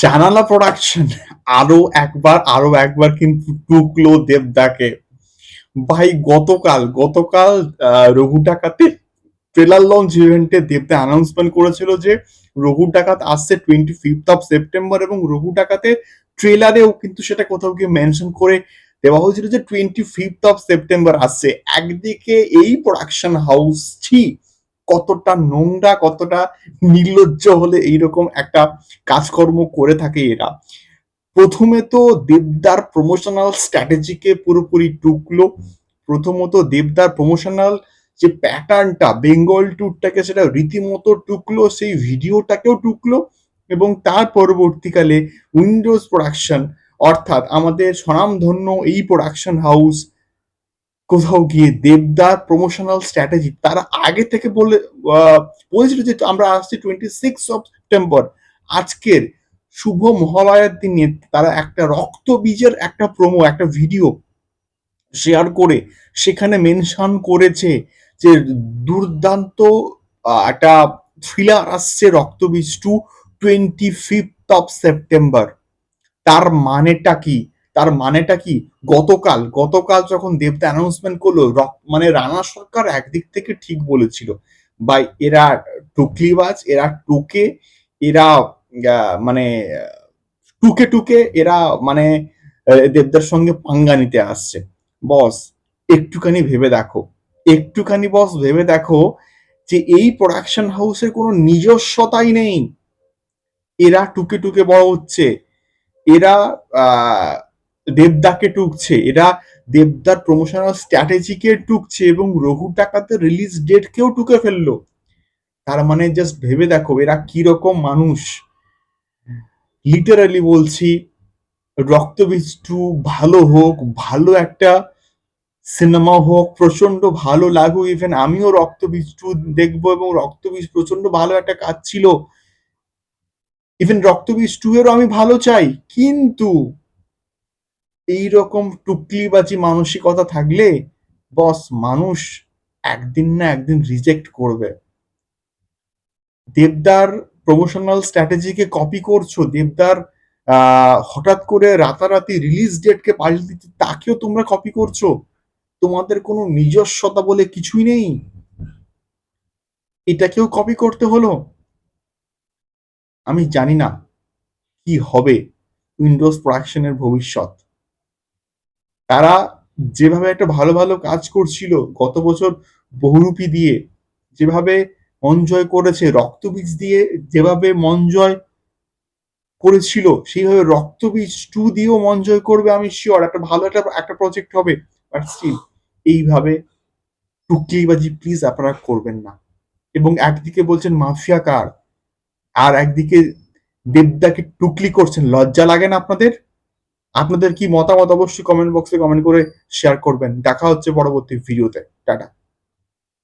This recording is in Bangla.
জানালা প্রোডাকশন আরও একবার আরও একবার কিন্তু টুকলো দেবদাকে। ভাই, গতকাল গতকাল রঘু ডাকাতে ট্রেলার লঞ্চ ইভেন্টে দেবদা অ্যানাউন্সমেন্ট করেছিল যে রঘু ডাকাত আসছে টোয়েন্টি ফিফথ অফ সেপ্টেম্বর এবং রঘু ডাকাতে ট্রেলারেও কিন্তু সেটা কোথাও গিয়ে মেনশন করে দেওয়া হয়েছিল যে টোয়েন্টি ফিফথ অফ সেপ্টেম্বর আসছে। একদিকে এই প্রোডাকশন হাউস ছি কতটা নোংরা, কতটা নির্লজ্জ হলে এইরকম একটা কাজকর্ম করে থাকে এরা। প্রথমে তো দেবদার প্রমোশনাল স্ট্র্যাটেজিকে পুরোপুরি টুকলো প্রথমত দেবদার প্রমোশনাল যে প্যাটার্নটা বেঙ্গল ট্যুরটাকে সেটা রীতিমতো টুকলো সেই ভিডিওটাকেও টুকলো এবং তার পরবর্তীকালে উইন্ডোজ প্রোডাকশন অর্থাৎ আমাদের স্বনামধন্য এই প্রোডাকশন হাউস কোথাও গিয়ে দেবদার প্রমোশনাল স্ট্র্যাটেজি তারা আগে থেকে বলে বলেছিল যে আমরা আসছি টোয়েন্টি সিক্স অফ সেপ্টেম্বর আজকের শুভ মহালয়ার দিনে তারা একটা রক্ত বীজের একটা প্রোমো একটা ভিডিও শেয়ার করে, সেখানে মেনশন করেছে যে দুর্দান্ত একটা থ্রিলার আসছে Raktabeej two twenty fifth of September তার মানেটা কি? তার মানেটা কি? গতকাল গতকাল যখন দেবদা অ্যানাউন্সমেন্ট করল মানে রানা সরকার একদিক থেকে ঠিক বলেছিল। বা এরা টুকলিবাজ এরা টুকে, এরা মানে টুকে টুকে এরা মানে দেবদার সঙ্গে পাঙ্গা নিতে আসছে। বস, একটুখানি ভেবে দেখো। একটুখানি বস, ভেবে দেখো যে এই প্রোডাকশন হাউসের কোনো নিজস্বতাই নেই। এরা টুকে টুকে বড় হচ্ছে। এরা দেবদাকে টুকছে। এরা দেবদার প্রমোশনাল স্ট্র্যাটেজিকে টুকছে এবং রঘু টাকাতে রিলিজ ডেট কেও টুকে ফেলল। তার মানে জাস্ট ভেবে দেখো, এরা কি রকম মানুষ। লিটারালি বলছি রক্তবীজ টু ভালো হোক, ভালো একটা সিনেমা হোক প্রচণ্ড ভালো লাগুক। ইভেন আমিও রক্তবীজ টু দেখব এবং রক্তবীজ প্রচণ্ড ভালো একটা কাজ ছিল। ইভেন রক্তবীজ টু এরও আমি ভালো চাই। কিন্তু এই রকম টুকলিবাজি মানসিকতা থাকলে বস মানুষ একদিন না একদিন রিজেক্ট করবে। দেবদার প্রমোশনাল স্ট্র্যাটেজিকে কপি করছ, দেবদার হঠাৎ করে রাতারাতি রিলিজ ডেটকে পাল্টে দিতে তাকেও তোমরা কপি করছ। তোমাদের কোনো নিজস্বতা বলে কিছুই নেই। এটাকেও কপি করতে হলো। আমি জানি না কি হবে। উইন্ডোজ প্রোডাকশনের ভবিষ্যৎ। তারা যেভাবে একটা ভালো ভালো কাজ করছিল গত বছর বহুরূপী দিয়ে, যেভাবে মন জয় করেছে, রক্তবীজ দিয়ে যেভাবে মন জয় করেছিল, সেইভাবে রক্তবীজ টু দিয়েও মন জয় করবে, আমি শিওর একটা ভালো একটা একটা প্রজেক্ট হবে। বাট স্টিল এইভাবে টুকলিবাজি প্লিজ আপনারা করবেন না। এবং একদিকে বলছেন মাফিয়া কার, আর একদিকে দেবদাকে টুকলি করছেন, লজ্জা লাগে না আপনাদের? আপনাদের কি মতামত অবশ্যই কমেন্ট বক্সে কমেন্ট করে শেয়ার করবেন। দেখা হচ্ছে পরবর্তী ভিডিওতে টাটা।